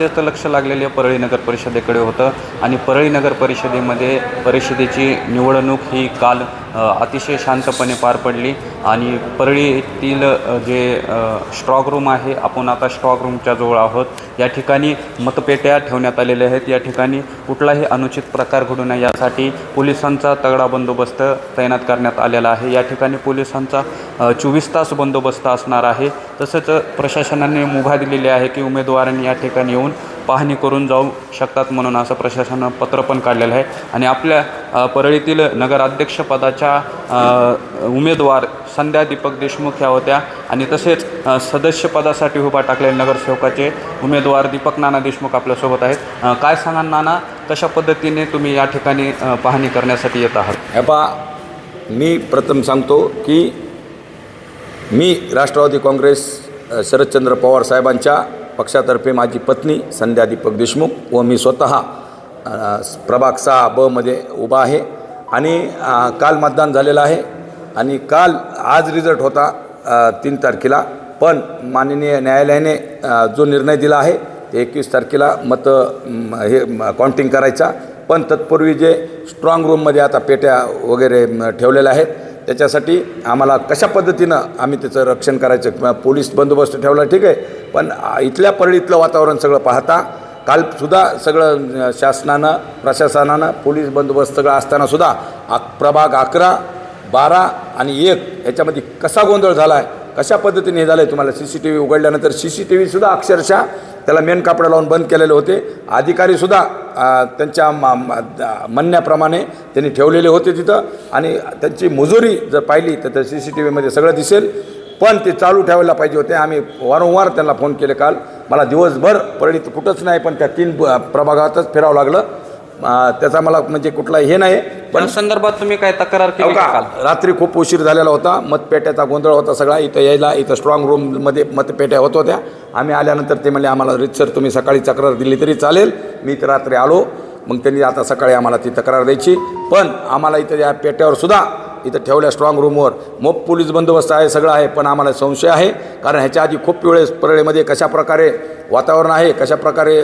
जास्त लक्ष लागलेले परळी नगर परिषदेकडे होतं. आणि परळी नगर परिषदेमध्ये परिषदेची निवडणूक ही काल अतिशय शांतपणे पार पडली आणि परळी येथील जे स्ट्रॉग रूम आहे आपण आता स्ट्रॉग रूमच्या जवळ आहोत. या ठिकाणी मतपेट्या ठेवण्यात आलेल्या आहेत. या ठिकाणी कुठलाही अनुचित प्रकार घडू नये यासाठी पोलिसांचा तगडा बंदोबस्त तैनात करण्यात आलेला आहे. या ठिकाणी पोलिसांचा चोवीस तास बंदोबस्त असणार आहे. तसंच प्रशासनाने मुभा दिलेली आहे की उमेदवारांनी या ठिकाणी येऊन पाहणी करून जाऊ शकतात म्हणून असं प्रशासनानं पत्र पण काढलेलं आहे. आणि आपल्या परळीतील नगराध्यक्षपदाच्या उमेदवार संध्या दीपक देशमुख ह्या होत्या. आणि तसेच सदस्यपदासाठी उभा टाकलेले नगरसेवकाचे उमेदवार दीपक नाना देशमुख आपल्यासोबत आहेत. काय सांगा नाना? कशा पद्धतीने तुम्ही या ठिकाणी पाहणी करण्यासाठी येत आहात? बा मी प्रथम सांगतो की मी राष्ट्रवादी काँग्रेस शरदचंद्र पवार साहेबांच्या पक्षातर्फे माझी पत्नी संध्या दीपक देशमुख व मी स्वतः प्रभाग सहा बमध्ये उभा आहे. आणि काल मतदान झालेलं आहे. आणि काल आज रिझल्ट होता तीन तारखेला. पण माननीय न्यायालयाने जो निर्णय दिला आहे ते एकवीस तारखेला मतं हे काउंटिंग करायचा. पण तत्पूर्वी जे स्ट्रॉंग रूममध्ये आता पेट्या वगैरे ठेवलेल्या आहेत त्याच्यासाठी आम्हाला कशा पद्धतीनं आम्ही त्याचं रक्षण करायचं किंवा पोलीस बंदोबस्त ठेवला ठीक आहे. पण इथल्या परळीतलं वातावरण सगळं पाहता कालसुद्धा सगळं शासनानं प्रशासनानं पोलीस बंदोबस्त सगळं असतानासुद्धा आक प्रभाग अकरा बारा आणि एक याच्यामध्ये कसा गोंधळ झाला आहे कशा पद्धतीने हे झालं आहे तुम्हाला सी सी टी व्ही उघडल्यानंतर सी सी टी व्हीसुद्धा अक्षरशः त्याला मेन कापडं लावून बंद केलेले होते. अधिकारीसुद्धा त्यांच्या म- म्हणण्याप्रमाणे त्यांनी ठेवलेले होते तिथं. आणि त्यांची मुजुरी जर पाहिली तर त्या सी सी टी व्हीमध्ये सगळं दिसेल. पण ते चालू ठेवायला पाहिजे होते. आम्ही वारंवार त्यांना फोन केले काल. मला दिवसभर परळीत कुठंच नाही पण त्या तीन प्रभागातच फिरावं लागलं. त्याचा मला म्हणजे कुठला हे नाही पण संदर्भात तुम्ही काय तक्रार केली हो का? काल? रात्री खूप उशीर झालेला होता. मतपेट्याचा गोंधळ होता सगळा. इथं यायला इथं स्ट्रॉंग रूममध्ये मतपेट्या होत होत्या. आम्ही आल्यानंतर ते म्हणले आम्हाला रितसर तुम्ही सकाळी तक्रार दिली तरी चालेल. मी तर रात्री आलो. मग त्यांनी आता सकाळी आम्हाला ती तक्रार द्यायची. पण आम्हाला इथं या पेट्यावर सुद्धा इथं ठेवल्या स्ट्रॉंग रूमवर मोप पोलीस बंदोबस्त आहे सगळं आहे पण आम्हाला संशय आहे. कारण ह्याच्या आधी खूप वेळेस परळीमध्ये कशा प्रकारे वातावरण आहे कशा प्रकारे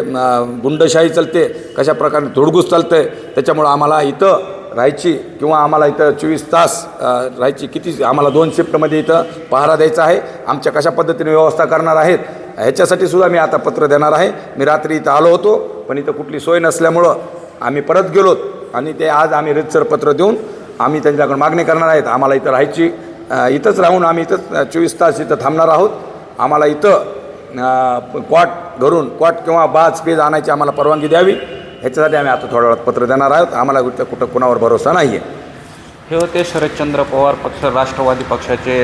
गुंडशाही चालते कशाप्रकारे धुडगूस धुडगूस आहे त्याच्यामुळं आम्हाला इथं राहायची किंवा आम्हाला इथं चोवीस तास राहायची किती आम्हाला दोन शिफ्टमध्ये इथं पहारा द्यायचा आहे. आमच्या कशा पद्धतीने व्यवस्था करणार आहेत ह्याच्यासाठी सुद्धा मी आता पत्र देणार आहे. मी रात्री इथं आलो होतो पण इथं कुठली सोय नसल्यामुळं आम्ही परत गेलोत आणि ते आज आम्ही रितसर पत्र देऊन आम्ही त्यांच्याकडून मागणी करणार आहेत. आम्हाला इथं राहायची इथंच राहून आम्ही इथंच चोवीस तास इथं थांबणार आहोत. आम्हाला इथं क्वाट घरून क्वाट किंवा बाज पेज आणायची आम्हाला परवानगी द्यावी. ह्याच्यासाठी आम्ही आता थोड्या वेळात पत्र देणार आहोत. आम्हाला कुठं कुठं कुणावर भरोसा नाही आहे हे होते शरदचंद्र पवार पक्ष राष्ट्रवादी पक्षाचे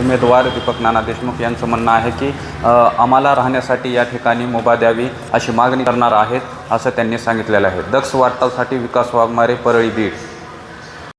उमेदवार दीपक नाना देशमुख यांचं म्हणणं आहे की आम्हाला राहण्यासाठी या ठिकाणी मुभा द्यावी अशी मागणी करणार आहेत असं त्यांनी सांगितलेलं आहे. दक्ष वार्तासाठी विकास वाघमारे परळी बीड.